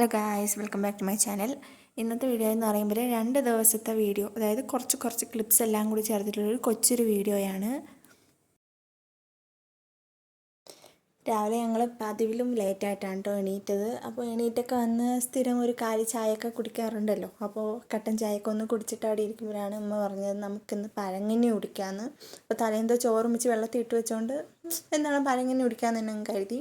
Hello guys welcome back to my channel ഇന്നത്തെ video എന്ന് പറയുമ്പോൾ രണ്ട് ദിവസത്തെ വീഡിയോ അതായത് കുറച്ച് കുറച്ച് ക്ലിപ്സ് എല്ലാം കൂടി ചേർത്തിട്ടുള്ളൊരു കൊച്ചൊരു വീഡിയോയാണ് രാവിലെ ഞങ്ങൾ പതിവിലും ലേറ്റായിട്ടാണ് കേട്ടോ എണീറ്റത്. അപ്പോൾ എണീറ്റൊക്കെ വന്ന് സ്ഥിരം ഒരു കാലി ചായയൊക്കെ കുടിക്കാറുണ്ടല്ലോ. അപ്പോൾ കട്ടൻ ചായയൊക്കെ ഒന്ന് കുടിച്ചിട്ട് അവിടെ ഇരിക്കുമ്പോഴാണ് അമ്മ പറഞ്ഞത് നമുക്കിന്ന് പഴങ്കഞ്ഞി കുടിക്കാമെന്ന് അപ്പോൾ തലേന്തോ ചോറും വെച്ച് വെള്ളത്തിൽ ഇട്ട് വെച്ചുകൊണ്ട് എന്താണ് പഴങ്കഞ്ഞി കുടിക്കാമെന്ന് തന്നെ കരുതി.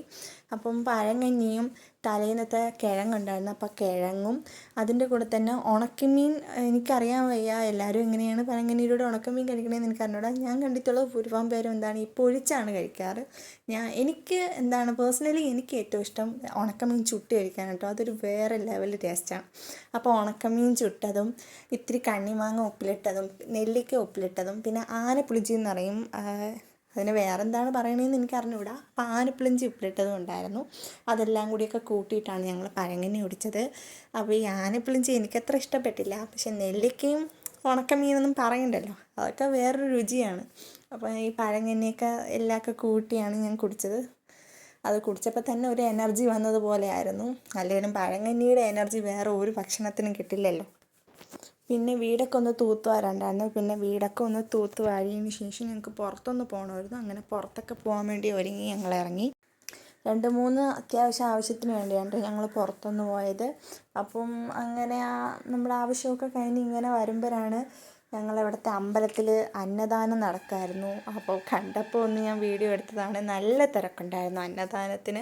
അപ്പം പഴങ്കഞ്ഞിയും തലേന്നത്തെ കിഴങ്ങുണ്ടായിരുന്നു. അപ്പോൾ കിഴങ്ങും അതിന്റെ കൂടെ തന്നെ ഉണക്കമീൻ എനിക്കറിയാൻ വയ്യ. എല്ലാവരും എങ്ങനെയാണ് പഴങ്കഞ്ഞിയിലൂടെ ഉണക്കമീൻ കഴിക്കണമെന്ന് എനിക്ക് അറിഞ്ഞൂടാ. ഞാൻ കണ്ടിട്ടുള്ള ഭൂരിഭാഗം പേരും എന്താണ് ഈ പൊഴിച്ചാണ് കഴിക്കാറ്. ഞാൻ എനിക്ക് എന്താണ് പേഴ്സണലി എനിക്ക് ഏറ്റവും ഇഷ്ടം ഉണക്കമീൻ ചുട്ട് കഴിക്കാൻ കേട്ടോ. അതൊരു വേറെ ലെവൽ ടേസ്റ്റാണ്. അപ്പോൾ ഉണക്കമീൻ ചുട്ടതും ഇത്തിരി കണ്ണിമാങ്ങ ഉപ്പിലിട്ടതും നെല്ലിക്ക ഉപ്പിലിട്ടതും പിന്നെ ആനപ്പുളിജി എന്ന് പറയും അതിന് വേറെ എന്താണ് പറയണതെന്ന് എനിക്ക് അറിഞ്ഞുകൂടാ അപ്പോൾ ആനപ്പിളിഞ്ചി ഉപ്പിലിട്ടതും ഉണ്ടായിരുന്നു. അതെല്ലാം കൂടിയൊക്കെ കൂട്ടിയിട്ടാണ് ഞങ്ങൾ പഴങ്ങനെ ഒടിച്ചത് അപ്പോൾ ഈ ആനപ്പിളിഞ്ചി എനിക്കത്ര ഇഷ്ടപ്പെട്ടില്ല. പക്ഷെ നെല്ലിക്കയും ഉണക്കമീനൊന്നും പറയണ്ടല്ലോ. അതൊക്കെ വേറൊരു രുചിയാണ്. അപ്പോൾ ഈ പഴങ്ങനെയൊക്കെ എല്ലാമൊക്കെ കൂട്ടിയാണ് ഞാൻ കുടിച്ചത്. അത് കുടിച്ചപ്പോൾ തന്നെ ഒരു എനർജി വന്നതുപോലെ ആയിരുന്നു അല്ലെങ്കിലും പഴങ്കഞ്ഞിയുടെ എനർജി വേറെ ഒരു ഭക്ഷണത്തിനും കിട്ടില്ലല്ലോ. പിന്നെ വീടൊക്കെ ഒന്ന് തൂത്ത് പിന്നെ വീടൊക്കെ ഒന്ന് തൂത്ത് വാരിയതിന് ശേഷം ഞങ്ങൾക്ക് പുറത്തൊന്ന് പോകണമായിരുന്നു അങ്ങനെ പുറത്തൊക്കെ പോകാൻ വേണ്ടി ഒരുങ്ങി ഞങ്ങൾ ഇറങ്ങി. രണ്ട് മൂന്ന് അത്യാവശ്യ ആവശ്യത്തിന് വേണ്ടിയാണ് ഞങ്ങൾ പുറത്തൊന്ന് പോയത്. അപ്പം അങ്ങനെ ആ നമ്മുടെ ആവശ്യമൊക്കെ കഴിഞ്ഞ് ഇങ്ങനെ വരുമ്പോഴാണ് ഞങ്ങളിവിടുത്തെ അമ്പലത്തിൽ അന്നദാനം നടക്കായിരുന്നു. അപ്പോൾ കണ്ടപ്പോൾ ഒന്ന് ഞാൻ വീഡിയോ എടുത്തതാണ്. നല്ല തിരക്കുണ്ടായിരുന്നു അന്നദാനത്തിന്.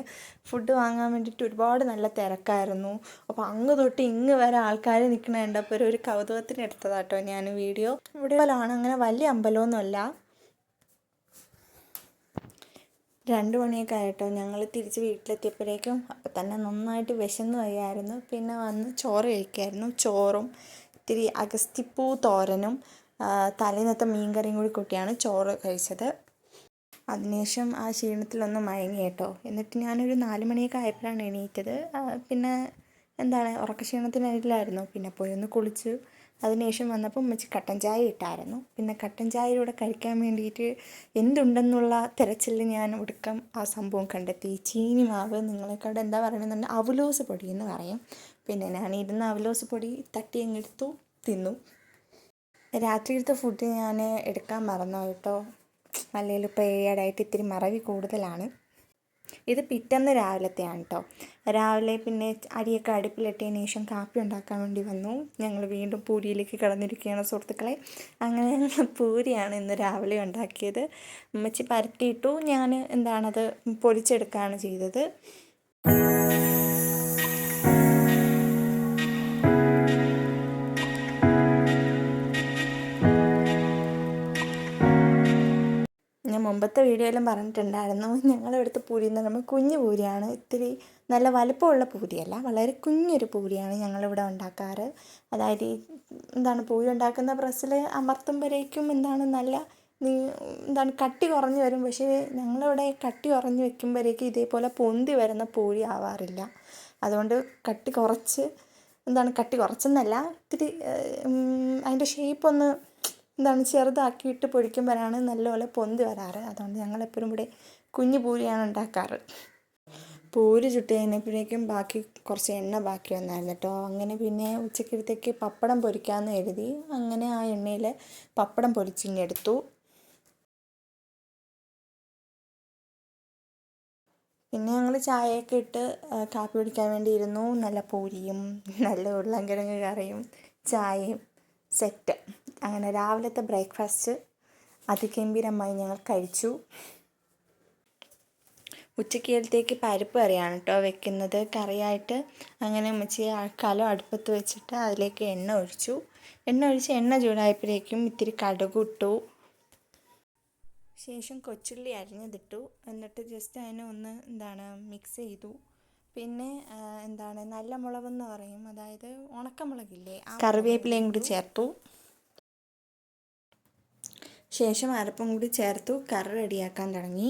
ഫുഡ് വാങ്ങാൻ വേണ്ടിയിട്ട് ഒരുപാട് നല്ല തിരക്കായിരുന്നു. അപ്പോൾ അങ്ങ് തൊട്ട് ഇങ്ങ് വരെ ആൾക്കാർ നിൽക്കണ കണ്ടപ്പോൾ ഒരു കൗതുകത്തിന് എടുത്തതാട്ടോ ഞാൻ വീഡിയോ. ഇവിടെ പോലാണ്. അങ്ങനെ വലിയ അമ്പലമൊന്നുമല്ല. രണ്ട് മണിയൊക്കെ ആയിട്ടോ. ഞങ്ങൾ തിരിച്ച് വീട്ടിലെത്തിയപ്പോഴേക്കും അപ്പം തന്നെ നന്നായിട്ട് വിശന്ന് വയ്യായിരുന്നു. പിന്നെ വന്ന് ചോറ് കഴിക്കായിരുന്നു. ചോറും ഇത്തിരി അഗസ്തിപ്പൂ തോരനും തലേന്നത്തെ മീൻകറിയും കൂടി കൂട്ടിയാണ് ചോറ് കഴിച്ചത്. അതിനുശേഷം ആ ക്ഷീണത്തിലൊന്ന് മയങ്ങി കേട്ടോ. എന്നിട്ട് ഞാനൊരു നാല് മണിയൊക്കെ ആയപ്പോഴാണ് എണീറ്റത്. പിന്നെ എന്താണ് ഉറക്കക്ഷീണത്തിനില്ലായിരുന്നു പിന്നെ പോയി ഒന്ന് കുളിച്ചു. അതിനുശേഷം വന്നപ്പോൾ ഉമ്മച്ചി കട്ടൻ ചായ ഇട്ടായിരുന്നു. പിന്നെ കട്ടൻ ചായയിലൂടെ കഴിക്കാൻ വേണ്ടിയിട്ട് എന്തുണ്ടെന്നുള്ള തിരച്ചിൽ ഞാൻ ഒടുക്കം ആ സംഭവം കണ്ടെത്തി. ചീനി മാവ് നിങ്ങളെക്കാട് എന്താ പറയണമെന്നുണ്ടെങ്കിൽ അവലോസ് പൊടി എന്ന് പറയും. പിന്നെ ഞാൻ ഇരുന്ന അവലോസ് പൊടി തട്ടി അങ്ങെടുത്തു തിന്നു. രാത്രിയിലത്തെ ഫുഡ് ഞാൻ എടുക്കാൻ മറന്നു കേട്ടോ. അല്ലെങ്കിൽ ഏഴായിട്ട് ഇത്തിരി മറവി കൂടുതലാണ്. ഇത് പിറ്റന്ന് രാവിലത്തെയാണ് കേട്ടോ രാവിലെ പിന്നെ അരിയൊക്കെ അടുപ്പിലിട്ടതിന് ശേഷം കാപ്പി ഉണ്ടാക്കാൻ വേണ്ടി വന്നു. ഞങ്ങൾ വീണ്ടും പൂരിയിലേക്ക് കടന്നിരിക്കുകയാണ് സുഹൃത്തുക്കളെ. അങ്ങനെ ഞങ്ങൾ പൂരിയാണ് ഇന്ന് രാവിലെ ഉണ്ടാക്കിയത്. അമ്മച്ചി പരത്തിയിട്ടു ഞാൻ എന്താണത് പൊരിച്ചെടുക്കുകയാണ് ചെയ്തത്. മുമ്പത്തെ വീഡിയോയിലും പറഞ്ഞിട്ടുണ്ടായിരുന്നു ഞങ്ങളിവിടുത്തെ പൂരി എന്ന് പറയുമ്പോൾ കുഞ്ഞു പൂരിയാണ്. ഇത്തിരി നല്ല വലുപ്പമുള്ള പൂരിയല്ല വളരെ കുഞ്ഞൊരു പൂരിയാണ് ഞങ്ങളിവിടെ ഉണ്ടാക്കാറ്. അതായത് ഈ എന്താണ് പൂരി ഉണ്ടാക്കുന്ന പ്രസ്സിൽ അമർത്തുമ്പോഴേക്കും എന്താണ് നല്ല എന്താണ് കട്ടി കുറഞ്ഞു വരും. പക്ഷേ ഞങ്ങളിവിടെ കട്ടി കുറഞ്ഞ് വെക്കുമ്പോഴേക്കും ഇതേപോലെ പൊന്തി വരുന്ന പൂരി ആവാറില്ല. അതുകൊണ്ട് കട്ടി കുറച്ച് എന്താണ് കട്ടി കുറച്ചെന്നല്ല ഇത്തിരി അതിന്റെ ഷേപ്പ് ഒന്ന് എന്താണ് ചെറുതാക്കിയിട്ട് പൊഴിക്കുമ്പോഴാണ് നല്ലപോലെ പൊന്തി വരാറ്. അതുകൊണ്ട് ഞങ്ങൾ എപ്പോഴും ഇവിടെ കുഞ്ഞു പൂരിയാണ് ഉണ്ടാക്കാറ്. പൂരി ചുട്ട് കഴിഞ്ഞപ്പോഴേക്കും ബാക്കി കുറച്ച് എണ്ണ ബാക്കി വന്നായിരുന്നു കേട്ടോ. അങ്ങനെ പിന്നെ ഉച്ചക്കിടത്തേക്ക് പപ്പടം പൊരിക്കാമെന്ന് എഴുതി അങ്ങനെ ആ എണ്ണയിൽ പപ്പടം പൊരിച്ചിങ്ങെടുത്തു പിന്നെ ഞങ്ങൾ ചായയൊക്കെ ഇട്ട് കാപ്പി കുടിക്കാൻ വേണ്ടി ഇരുന്നു നല്ല പൂരിയും നല്ല ഉരുളൻകിഴങ്ങ് കറിയും ചായയും. സെറ്റ്. അങ്ങനെ രാവിലത്തെ ബ്രേക്ക്ഫാസ്റ്റ് അതിഗംഭീരമായി ഞങ്ങൾ കഴിച്ചു. ഉച്ചക്കേലത്തേക്ക് പരിപ്പ് കറിയാണ് കേട്ടോ വെക്കുന്നത്. കറിയായിട്ട് അങ്ങനെ ഉമ്മച്ചി കലം അടുപ്പത്ത് വെച്ചിട്ട് അതിലേക്ക് എണ്ണ ഒഴിച്ചു. എണ്ണ ഒഴിച്ച് എണ്ണ ചൂടായപ്പോഴേക്കും ഇത്തിരി കടുക് ഇട്ടു. ശേഷം കൊച്ചുള്ളി അരിഞ്ഞതിട്ടു. എന്നിട്ട് ജസ്റ്റ് അതിനെ ഒന്ന് എന്താണ് മിക്സ് ചെയ്തു. പിന്നെ എന്താണ് നല്ല മുളകെന്ന് പറയും. അതായത് ഉണക്കമുളകില്ലേ കറിവേപ്പിലയും കൂടി ചേർത്തു. ശേഷം അരപ്പും കൂടി ചേർത്തു. കറി റെഡിയാക്കാൻ തുടങ്ങി.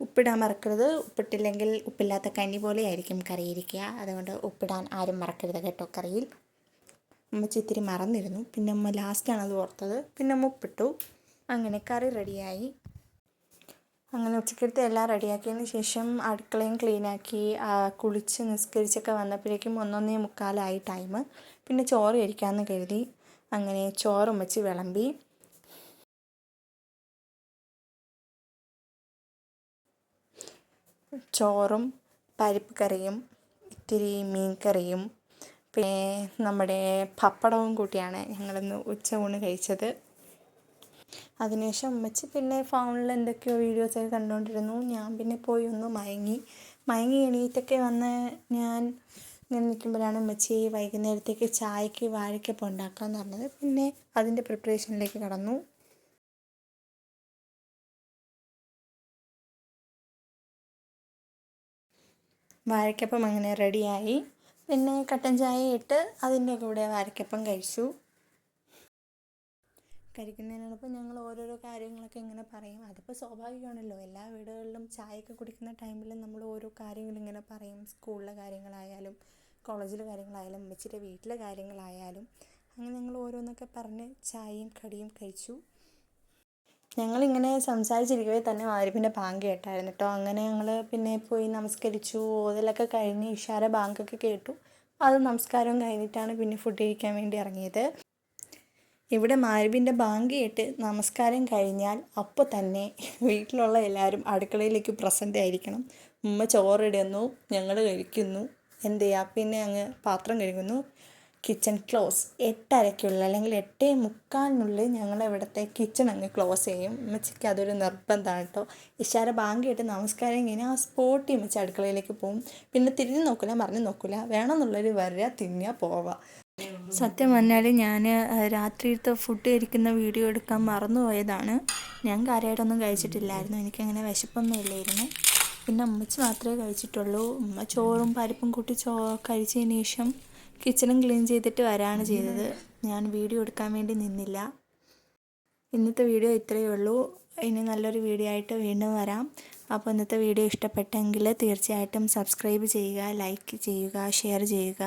ഉപ്പിടാൻ മറക്കരുത്. ഉപ്പിട്ടില്ലെങ്കിൽ ഉപ്പില്ലാത്ത കഞ്ഞി പോലെ ആയിരിക്കും കറി ഇരിക്കുക. അതുകൊണ്ട് ഉപ്പിടാൻ ആരും മറക്കരുത് കേട്ടോ കറിയിൽ. അമ്മ ഇത്തിരി മറന്നിരുന്നു. പിന്നെ അമ്മ ലാസ്റ്റാണ് അത് ഓർത്തത്. പിന്നെ അമ്മ ഉപ്പിട്ടു. അങ്ങനെ കറി റെഡിയായി. അങ്ങനെ ഉച്ചക്കലത്തെ എല്ലാം റെഡിയാക്കിയതിന് ശേഷം അടുക്കളയും ക്ലീനാക്കി കുളിച്ച് നിസ്കരിച്ചൊക്കെ വന്നപ്പോഴേക്കും ഒന്നൊന്നേ മുക്കാലായി ടൈം പിന്നെ ചോറ് കഴിക്കാമെന്ന് കരുതി. അങ്ങനെ ചോറും വെച്ച് വിളമ്പി. ചോറും പരിപ്പ് കറിയും ഇത്തിരി മീൻ കറിയും. പിന്നെ നമ്മുടെ പപ്പടവും കൂട്ടിയാണ് ഞങ്ങളിന്ന് ഉച്ച ഊണ് കഴിച്ചത്. അതിനുശേഷം ഉമ്മച്ചി പിന്നെ ഫോണിൽ എന്തൊക്കെയോ വീഡിയോസൊക്കെ കണ്ടുകൊണ്ടിരുന്നു ഞാൻ പിന്നെ പോയി ഒന്ന് മയങ്ങി. മയങ്ങി എണീറ്റൊക്കെ വന്ന് ഞാൻ ഇങ്ങനെ നിൽക്കുമ്പോഴാണ് ഉമ്മച്ചി വൈകുന്നേരത്തേക്ക് ചായക്ക് വാഴയ്ക്കപ്പം ഉണ്ടാക്കാമെന്ന് പറഞ്ഞത്. പിന്നെ അതിന്റെ പ്രിപ്പറേഷനിലേക്ക് കടന്നു. വാഴയ്ക്കപ്പം അങ്ങനെ റെഡിയായി പിന്നെ കട്ടൻ ചായ ഇട്ട് അതിന്റെ കൂടെ വാരക്കപ്പം കഴിച്ചു. കഴിക്കുന്നതിനോടൊപ്പം ഞങ്ങൾ ഓരോരോ കാര്യങ്ങളൊക്കെ ഇങ്ങനെ പറയും. അതിപ്പോൾ സ്വാഭാവികമാണല്ലോ. എല്ലാ വീടുകളിലും ചായയൊക്കെ കുടിക്കുന്ന ടൈമിൽ നമ്മൾ ഓരോ കാര്യങ്ങളും ഇങ്ങനെ പറയും. സ്കൂളിലെ കാര്യങ്ങളായാലും കോളേജിലെ കാര്യങ്ങളായാലും ഉമ്മച്ചിയുടെ വീട്ടിലെ കാര്യങ്ങളായാലും. അങ്ങനെ ഞങ്ങൾ ഓരോന്നൊക്കെ പറഞ്ഞ് ചായയും കടിയും കഴിച്ചു. ഞങ്ങളിങ്ങനെ സംസാരിച്ചിരിക്കവേ തന്നെ മാരിപ്പിന്റെ ബാങ്ക് കേട്ടായിരുന്നു കേട്ടോ അങ്ങനെ ഞങ്ങൾ പിന്നെ പോയി നമസ്കരിച്ചു. ഓതലൊക്കെ കഴിഞ്ഞ് ഇഷാര ബാങ്കൊക്കെ കേട്ടു. അത് നമസ്കാരം കഴിഞ്ഞിട്ടാണ് പിന്നെ ഫുഡ് കഴിക്കാൻ വേണ്ടി ഇറങ്ങിയത്. ഇവിടെ മാരുവിന്റെ ബാങ്ക് കേട്ട് നമസ്കാരം കഴിഞ്ഞാൽ അപ്പോൾ തന്നെ വീട്ടിലുള്ള എല്ലാവരും അടുക്കളയിലേക്ക് പ്രസന്റ് ആയിരിക്കണം. ഉമ്മ ചോറിടുന്നു ഞങ്ങൾ കഴിക്കുന്നു. എന്ത് ചെയ്യുക പിന്നെ അങ്ങ് പാത്രം കഴുകുന്നു. Kitchen close. എട്ടരയ്ക്കുള്ളിൽ അല്ലെങ്കിൽ എട്ടേ മുക്കാലിനുള്ളിൽ ഞങ്ങളിവിടുത്തെ കിച്ചൺ അങ്ങ് ക്ലോസ് ചെയ്യും. ഉമ്മച്ചിക്ക് അതൊരു നിർബന്ധമാണ് കേട്ടോ. ഇഷാര ബാങ്ക് കേട്ട് നമസ്കാരം കഴിഞ്ഞാൽ ആ സ്പോട്ടിൽ ഉമ്മച്ചി അടുക്കളയിലേക്ക് പോകും പിന്നെ തിരിഞ്ഞ് നോക്കില്ല മറിഞ്ഞ് നോക്കില്ല വേണമെന്നുള്ളൊരു വരിക തിന്നുക പോവുക. സത്യം പറഞ്ഞാൽ ഞാൻ രാത്രിയിലത്തെ ഫുഡ് കഴിക്കുന്ന വീഡിയോ എടുക്കാൻ മറന്നുപോയതാണ്. ഞാൻ കാര്യമായിട്ടൊന്നും കഴിച്ചിട്ടില്ലായിരുന്നു. എനിക്കങ്ങനെ വിശപ്പൊന്നും ഇല്ലായിരുന്നു. പിന്നെ അമ്മച്ചി മാത്രമേ കഴിച്ചിട്ടുള്ളൂ. അമ്മ ചോറും പരിപ്പും കൂട്ടി ചോ കഴിച്ചതിന് ശേഷം കിച്ചണും ക്ലീൻ ചെയ്തിട്ട് വരാണ് ചെയ്തത്. ഞാൻ വീഡിയോ എടുക്കാൻ വേണ്ടി നിന്നില്ല. ഇന്നത്തെ വീഡിയോ ഇത്രയേ ഉള്ളൂ. ഇനി നല്ലൊരു വീഡിയോ ആയിട്ട് വീണ്ടും വരാം. അപ്പോൾ ഇന്നത്തെ വീഡിയോ ഇഷ്ടപ്പെട്ടെങ്കിൽ തീർച്ചയായിട്ടും സബ്സ്ക്രൈബ് ചെയ്യുക ലൈക്ക് ചെയ്യുക ഷെയർ ചെയ്യുക.